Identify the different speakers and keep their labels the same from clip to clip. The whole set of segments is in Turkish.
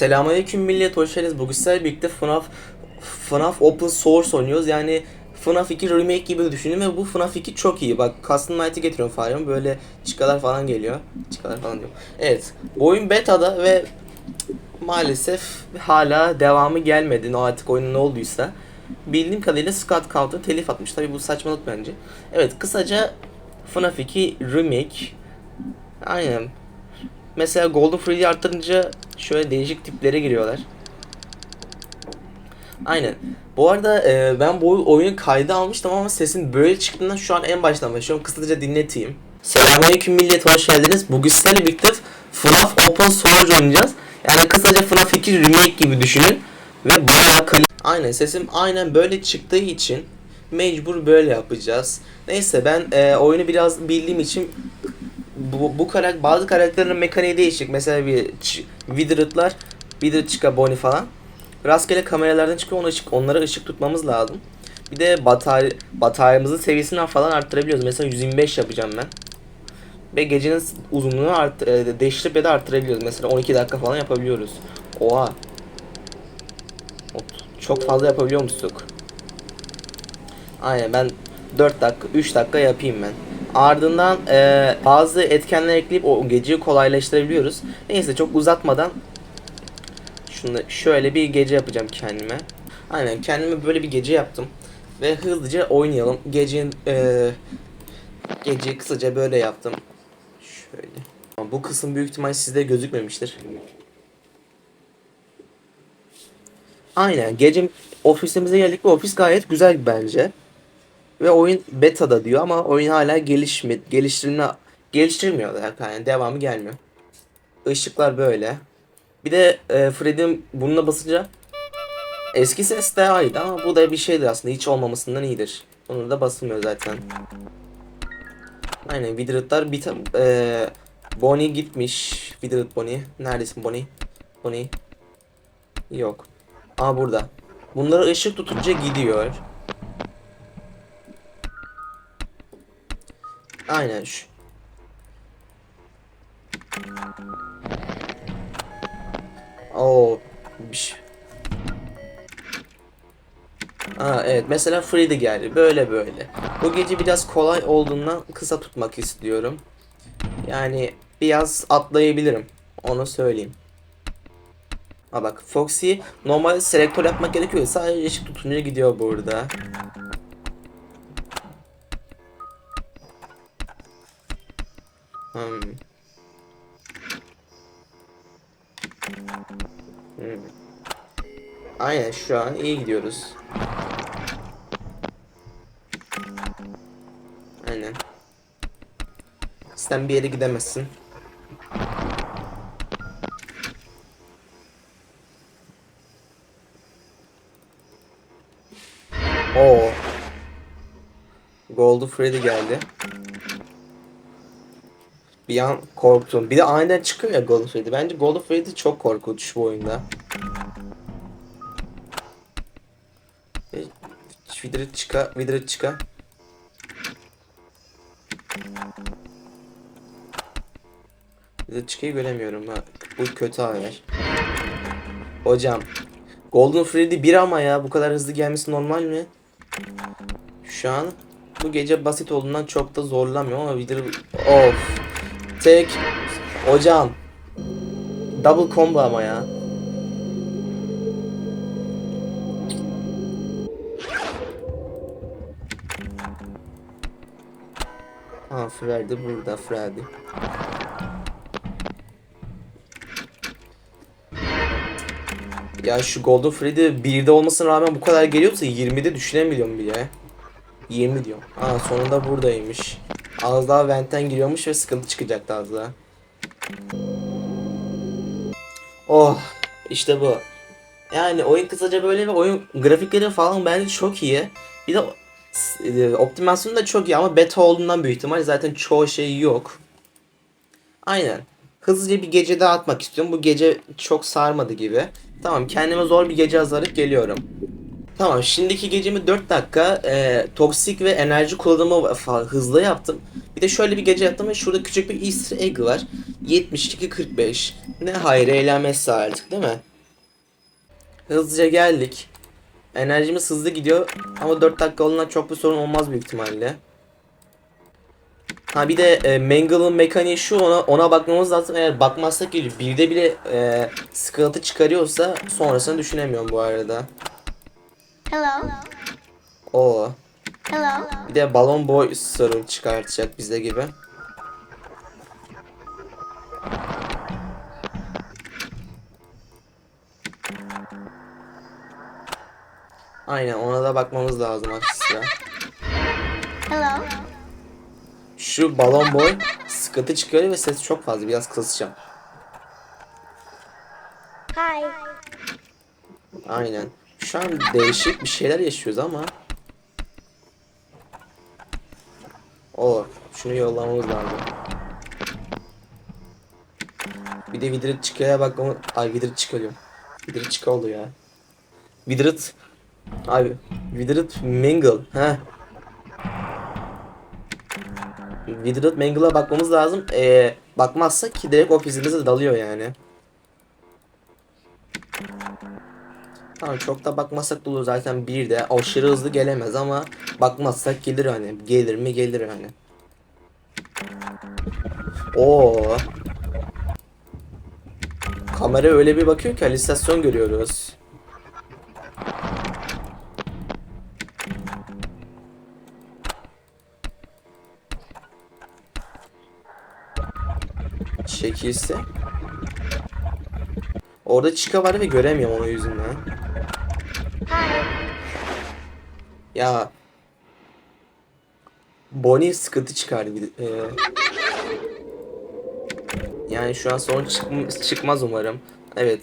Speaker 1: Selamünaleyküm millet, hoş geldiniz. Bugün sizlerle birlikte FNAF FNAF Open Source oynuyoruz. Yani FNAF 2 remake gibi düşünün ve bu FNAF 2 çok iyi. Bak Custom Night'i getiriyorum falan böyle çıkalar falan geliyor. Çıkalar falan diyor. Evet, oyun beta'da ve maalesef hala devamı gelmedi. O artık oyunun ne olduysa. Bildiğim kadarıyla Scott Cawthon telif atmış. Tabi bu saçmalık bence. Evet, kısaca FNAF 2 remake. Aynen. Mesela Golden Freddy arttırınca şöyle değişik tiplere giriyorlar. Aynen. Bu arada e, ben bu oyunu kayda almıştım ama sesin böyle çıktığından şu an en baştan başlıyorum. Kısaca dinleteyim. Selamünaleyküm millet hoş geldiniz. Bugün sizlerle birlikte FNAF Open Source oynayacağız. Yani kısaca FNAF 2 remake gibi düşünün. Ve bayağı kaliteli. Aynen sesim aynen böyle çıktığı için mecbur böyle yapacağız. Neyse ben e, oyunu biraz bildiğim için bu, bu karak bazı karakterlerin mekaniği değişik. Mesela bir Withered'lar, Withered çıka Bonnie falan. Rastgele kameralardan çıkıyor, ona ışık, onlara ışık tutmamız lazım. Bir de batarya, bataryamızın seviyesini falan arttırabiliyoruz. Mesela 125 yapacağım ben. Ve gecenin uzunluğunu art, e, değiştirip ya da arttırabiliyoruz. Mesela 12 dakika falan yapabiliyoruz. Oha. Çok fazla yapabiliyor musun? Aynen ben 4 dakika 3 dakika yapayım ben. Ardından e, bazı etkenler ekleyip o geceyi kolaylaştırabiliyoruz. Neyse çok uzatmadan şunu şöyle bir gece yapacağım kendime. Aynen kendime böyle bir gece yaptım. Ve hızlıca oynayalım. Gecenin e, geceyi kısaca böyle yaptım. Şöyle. Bu kısım büyük ihtimal sizde gözükmemiştir. Aynen gece ofisimize geldik ve ofis gayet güzel bence. Ve oyun beta'da diyor ama oyun hala gelişme, geliştirilme, geliştirmiyorlar yani devamı gelmiyor. Işıklar böyle. Bir de e, Fred'in burnuna basınca eski ses daha iyiydi ama bu da bir şeydir aslında hiç olmamasından iyidir. Onu da basılmıyor zaten. Aynen Withered'lar bir e, Bonnie gitmiş. Withered Bonnie. Neredesin Bonnie? Bonnie. Yok. Aa burada. Bunları ışık tutunca gidiyor. Aynen şu. Oo. bir şey- Aa evet mesela Freddy geldi böyle böyle. Bu gece biraz kolay olduğundan kısa tutmak istiyorum. Yani biraz atlayabilirim. Onu söyleyeyim. Ha bak Foxy normal selektör yapmak gerekiyor. Sadece ışık tutunca gidiyor burada. Hmm. Hmm. Aynen şu an iyi gidiyoruz. Aynen. Sen bir yere gidemezsin. Oo. Gold Freddy geldi. Bir an korktum. Bir de aniden çıkıyor ya Golden Freddy. Bence Golden Freddy çok korkunç bu oyunda. Vidret çıka, vidret çıka. Vidret çıkayı göremiyorum ha. Bu kötü haber. Hocam. Golden Freddy 1 ama ya bu kadar hızlı gelmesi normal mi? Şu an bu gece basit olduğundan çok da zorlamıyor ama Vidret... Of. Tek. Hocam. Double combo ama ya. Ha Freddy burada Freddy. Ya şu Golden Freddy 1'de olmasına rağmen bu kadar geliyorsa 20'de düşünemiyorum bile. 20 diyorum. Ha sonunda buradaymış. Az daha ventten giriyormuş ve sıkıntı çıkacaktı az daha. Oh işte bu. Yani oyun kısaca böyle ve oyun grafikleri falan bence çok iyi. Bir de e, da çok iyi ama beta olduğundan büyük ihtimal zaten çoğu şey yok. Aynen. Hızlıca bir gece daha atmak istiyorum. Bu gece çok sarmadı gibi. Tamam kendime zor bir gece hazırlayıp geliyorum. Tamam şimdiki gecemi 4 dakika e, toksik ve enerji kullanımı fa- hızlı yaptım. Bir de şöyle bir gece yaptım ve şurada küçük bir easter egg var. 72-45. Ne hayır eğlenmezse artık değil mi? Hızlıca geldik. Enerjimiz hızlı gidiyor ama 4 dakika olduğundan çok bir sorun olmaz büyük ihtimalle. Ha bir de e, Mangle'ın mekaniği şu ona ona bakmamız lazım. Eğer bakmazsak geliyor. Birde bile e, sıkıntı çıkarıyorsa sonrasını düşünemiyorum bu arada.
Speaker 2: Hello.
Speaker 1: O.
Speaker 2: Hello.
Speaker 1: Bir de balon boy sorun çıkartacak bize gibi. Aynen ona da bakmamız lazım aslında.
Speaker 2: Hello.
Speaker 1: Şu balon boy sıkıntı çıkarıyor ve ses çok fazla biraz kısacağım.
Speaker 2: Hi.
Speaker 1: Aynen. Şu an değişik bir şeyler yaşıyoruz ama. O, şunu yollamamız lazım. Bir de Vidrit çıkaya bakmamız... Ay Vidrit çıkıyor. Vidrit çık oldu ya. Vidrit... Abi Vidrit Mingle. ha. Vidrit Mingle'a bakmamız lazım. Ee, bakmazsak ki direkt ofisimize dalıyor yani. Tamam çok da bakmasak da olur zaten bir de aşırı hızlı gelemez ama bakmazsak gelir hani gelir mi gelir hani. Oo. Kamera öyle bir bakıyor ki halüsinasyon görüyoruz. Çekilse. Orada çıka var ve göremiyorum onun yüzünden. Ya Bonnie sıkıntı çıkardı bir de- e, yani şu an sorun çıkm- çıkmaz umarım. Evet.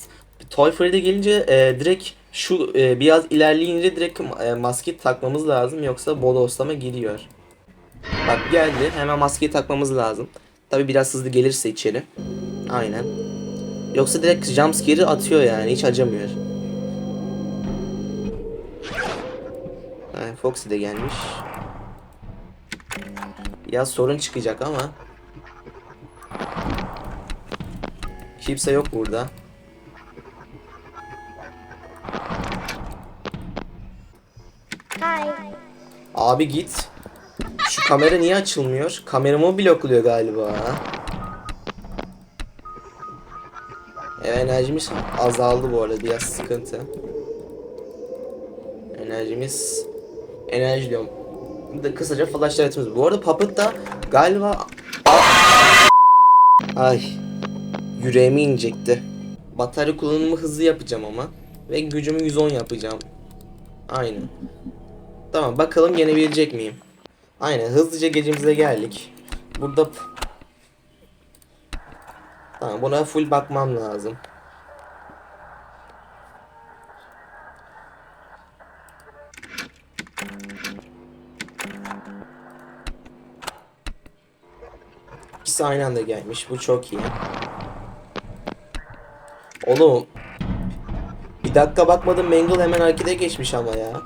Speaker 1: Toy Freddy gelince e, direkt şu e, biraz ilerleyince direkt e, maske takmamız lazım yoksa bodoslama giriyor. Bak geldi. Hemen maskeyi takmamız lazım. Tabi biraz hızlı gelirse içeri. Aynen. Yoksa direkt jumpscare'i atıyor yani hiç acımıyor. Foxy de gelmiş. Biraz sorun çıkacak ama. Kimse yok burada.
Speaker 2: Hi.
Speaker 1: Abi git. Şu kamera niye açılmıyor? Kameramı blokluyor galiba. Evet, enerjimiz azaldı bu arada biraz sıkıntı. Enerjimiz enerji diyorum. De kısaca flashlight'ımız. Bu arada Puppet da galiba Ay yüreğimi inecekti. Batarya kullanımı hızlı yapacağım ama ve gücümü 110 yapacağım. Aynen. Tamam bakalım yenebilecek miyim? Aynen hızlıca gecemize geldik. Burada Tamam buna full bakmam lazım. İkisi aynı anda gelmiş. Bu çok iyi. Oğlum. Bir dakika bakmadım Mangle hemen harekete geçmiş ama ya.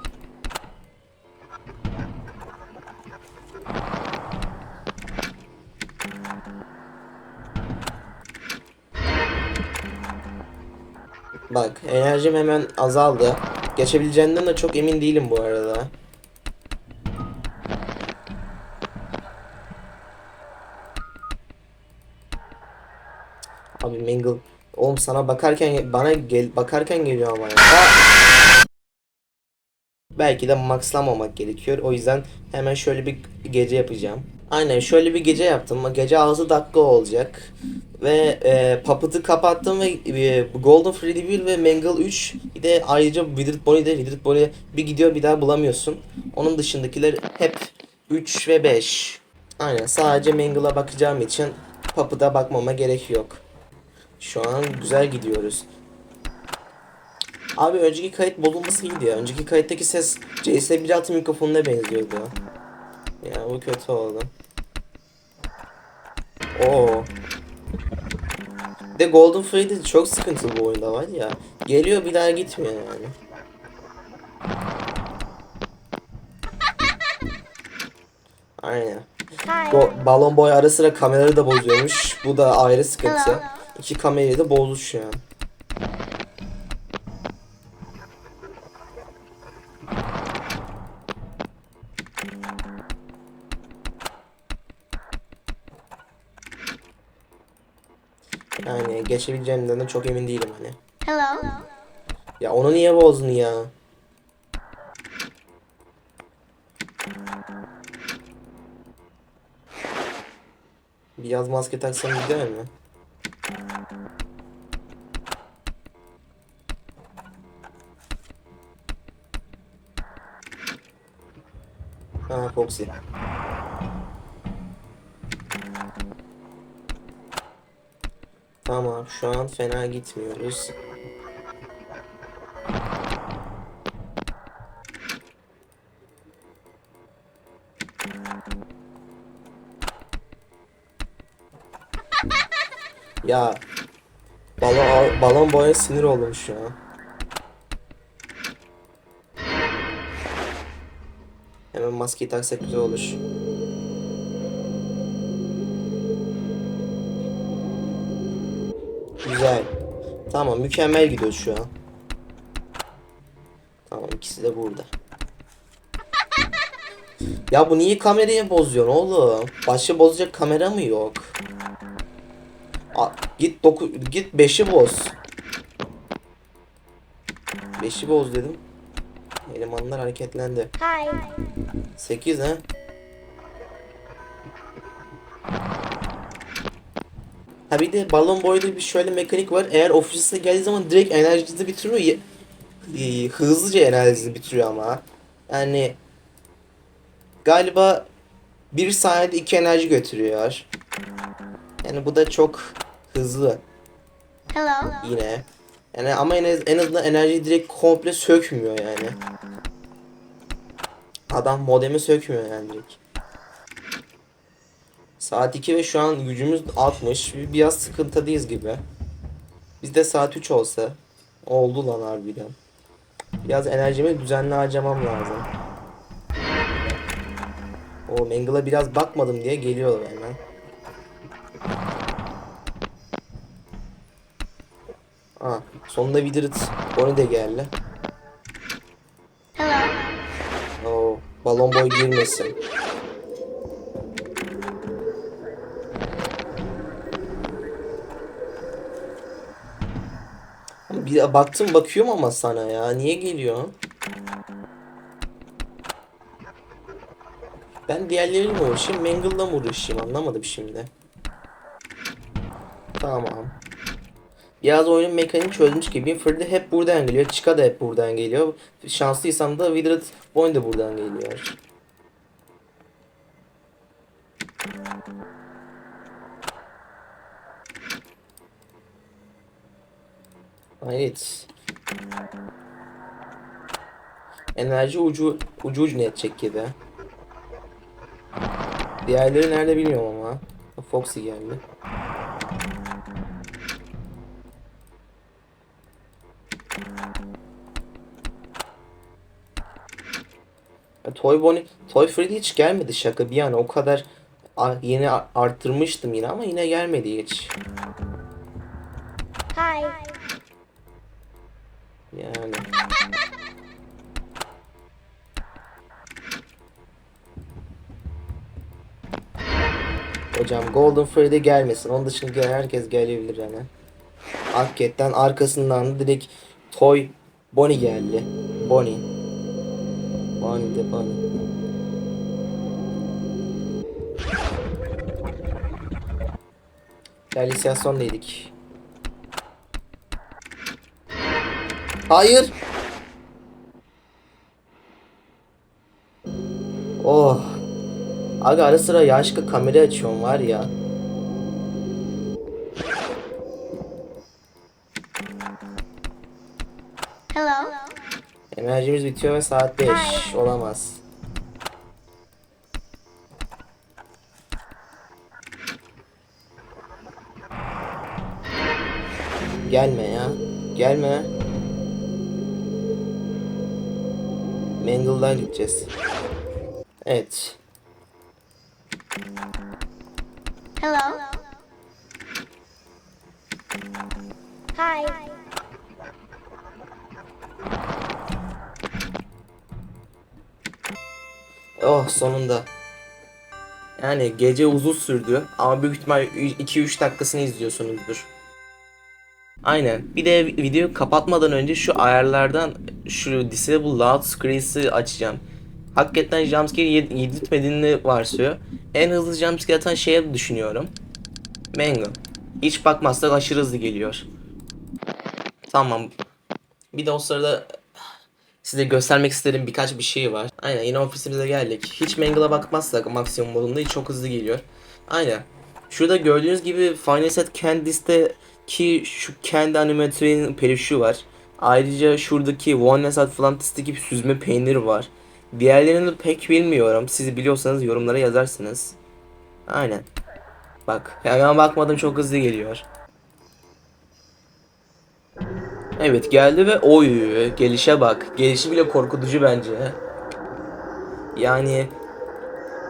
Speaker 1: Bak enerjim hemen azaldı. Geçebileceğinden de çok emin değilim bu arada. Abi Mingle oğlum sana bakarken bana gel bakarken geliyor ama ya. Belki de maxlamamak gerekiyor. O yüzden hemen şöyle bir gece yapacağım. Aynen şöyle bir gece yaptım. Gece 6 dakika olacak. Ve e, Puppet'ı kapattım ve e, Golden Freddy 1 ve Mangle 3 bir de ayrıca Withered Bonnie'de Withered Bonnie bir gidiyor bir daha bulamıyorsun. Onun dışındakiler hep 3 ve 5. Aynen sadece Mangle'a bakacağım için Puppet'a bakmama gerek yok. Şu an güzel gidiyoruz. Abi önceki kayıt bozulması iyiydi ya. Önceki kayıttaki ses CS1.6 mikrofonuna benziyordu. Ya bu kötü oldu. Oo. De Golden Freddy çok sıkıntılı bu oyunda var ya. Geliyor bir daha gitmiyor yani. Aynen. Go- balon boy ara sıra kameraları da bozuyormuş. Bu da ayrı sıkıntı. İki kamerayı da bozmuş ya. Yani geçebileceğimden de çok emin değilim hani.
Speaker 2: Hello.
Speaker 1: Ya onu niye bozdun ya? Biraz maske taksam gider mi? Foxy. Tamam şu an fena gitmiyoruz. Ya balon balon boya sinir oldum şu an. Maskeyi taksak güzel olur. Güzel. Tamam mükemmel gidiyor şu an. Tamam ikisi de burada. Ya bu niye kamerayı bozuyorsun oğlum? Başka bozacak kamera mı yok? A- git doku git 5'i boz. 5'i boz dedim. Elemanlar hareketlendi.
Speaker 2: Hi.
Speaker 1: 8 ha? Ha bir de balon boyda bir şöyle mekanik var. Eğer ofise geldiği zaman direkt enerjinizi bitiriyor. Hızlıca enerjinizi bitiriyor ama. Yani galiba bir saniyede iki enerji götürüyor. Yani bu da çok hızlı
Speaker 2: Hello.
Speaker 1: yine. Yani ama en, az- en azından enerjiyi direkt komple sökmüyor yani. Adam modemi sökmüyor yani direkt. Saat 2 ve şu an gücümüz 60. Bir- Biraz sıkıntıdayız gibi. Bizde saat 3 olsa. Oldu lan harbiden. Biraz enerjimi düzenli harcamam lazım. O Mangle'a biraz bakmadım diye geliyor hemen. Aa, sonunda Withered Bonnie de geldi.
Speaker 2: Hello.
Speaker 1: Oo, balon boy girmesin. Bir baktım bakıyorum ama sana ya. Niye geliyor? Ben diğerleriyle mi uğraşayım? Mangle'la mı uğraşayım? Anlamadım şimdi. Tamam. Biraz oyunun mekaniğini çözmüş gibiyim. Freddy hep buradan geliyor. Chica da hep buradan geliyor. Şanslıysam da Withered Bonnie de buradan geliyor. Evet. Enerji ucu ucu ucu ne edecek gibi. Diğerleri nerede bilmiyorum ama. Foxy geldi. Toy Bonnie, Toy Freddy hiç gelmedi şaka bir yana o kadar yeni arttırmıştım yine ama yine gelmedi hiç.
Speaker 2: Hi.
Speaker 1: Yani. Hocam Golden Freddy gelmesin. Onun dışında herkes gelebilir yani. Hakikaten arkasından da direkt Toy Bonnie geldi. Bonnie. Bonnie de Bonnie. Realizasyondaydık. Hayır. Oh. Aga ara sıra yaşlı kamera açıyorum var ya.
Speaker 2: Hello.
Speaker 1: Enerjimiz bitiyor ve saat 5.
Speaker 2: Hayır.
Speaker 1: Olamaz. Gelme ya. Gelme. Mangle'dan gideceğiz. Evet. Oh sonunda. Yani gece uzun sürdü ama büyük ihtimal 2-3 dakikasını izliyorsunuzdur. Aynen. Bir de videoyu kapatmadan önce şu ayarlardan şu Disable Loud Screens'i açacağım. Hakikaten jumpscare yed- yedirtmediğini varsayıyor. En hızlı jumpscare atan şeye düşünüyorum. Mango. Hiç bakmazsak aşırı hızlı geliyor. Tamam. Bir de o sırada size göstermek istediğim birkaç bir şey var. Aynen yine ofisimize geldik. Hiç Mangle'a bakmazsak maksimum modunda çok hızlı geliyor. Aynen. Şurada gördüğünüz gibi Final Set Candice'de ki şu kendi animatörün peluşu var. Ayrıca şuradaki One Sat Atlantis'teki süzme peynir var. Diğerlerini pek bilmiyorum. Siz biliyorsanız yorumlara yazarsınız. Aynen. Bak hemen bakmadım çok hızlı geliyor. Evet geldi ve oy gelişe bak. Gelişi bile korkutucu bence. Yani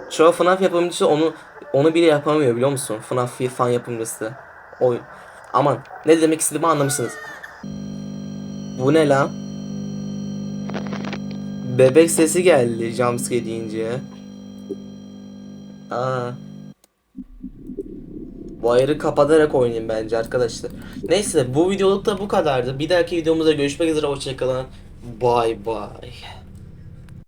Speaker 1: çoğu FNAF yapımcısı onu onu bile yapamıyor biliyor musun? FNAF fan yapımcısı. Oy. Aman ne demek istediğimi anlamışsınız. Bu ne lan? Bebek sesi geldi jumpscare deyince. Aa. Ayarı kapatarak oynayayım bence arkadaşlar. Neyse bu videoluk da bu kadardı. Bir dahaki videomuzda görüşmek üzere. Hoşçakalın. Bye bye.